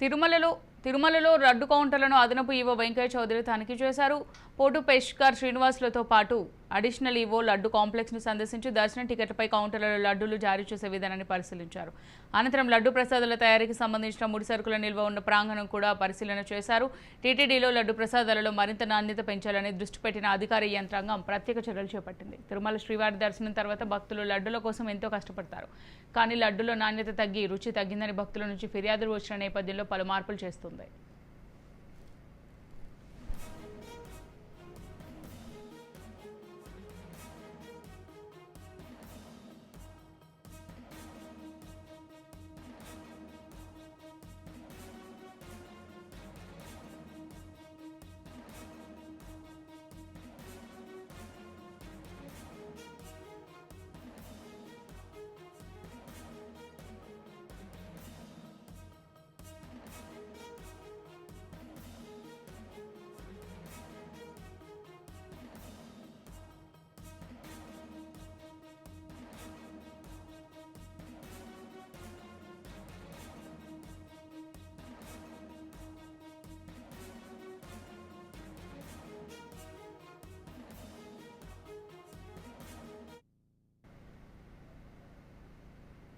తిరుమలలో తిరుమలలో రడ్డు కౌంటర్లను అదనపు ఈవో వెంకయ్య చౌదరి తనిఖీ చేశారు. పోటు పేష్కర్ శ్రీనివాసులతో పాటు అడిషనల్ ఈవో లడ్డు కాంప్లెక్స్ను సందర్శించి దర్శనం టికెట్లపై కౌంటర్లలో లడ్డూలు జారీ చేసే విధానాన్ని పరిశీలించారు. అనంతరం లడ్డు ప్రసాదాల తయారీకి సంబంధించిన ముడి సరుకుల నిల్వ ఉన్న ప్రాంగణం కూడా పరిశీలన చేశారు. టీటీడీలో లడ్డు ప్రసాదాలలో మరింత నాణ్యత పెంచాలని దృష్టి పెట్టిన అధికార యంత్రాంగం ప్రత్యేక చర్యలు చేపట్టింది. తిరుమల శ్రీవారి దర్శనం తర్వాత భక్తులు లడ్డుల కోసం ఎంతో కష్టపడతారు. కానీ లడ్డులో నాణ్యత తగ్గి రుచి తగ్గిందని భక్తుల నుంచి ఫిర్యాదులు వచ్చిన నేపథ్యంలో పలు మార్పులు చేస్తుంది.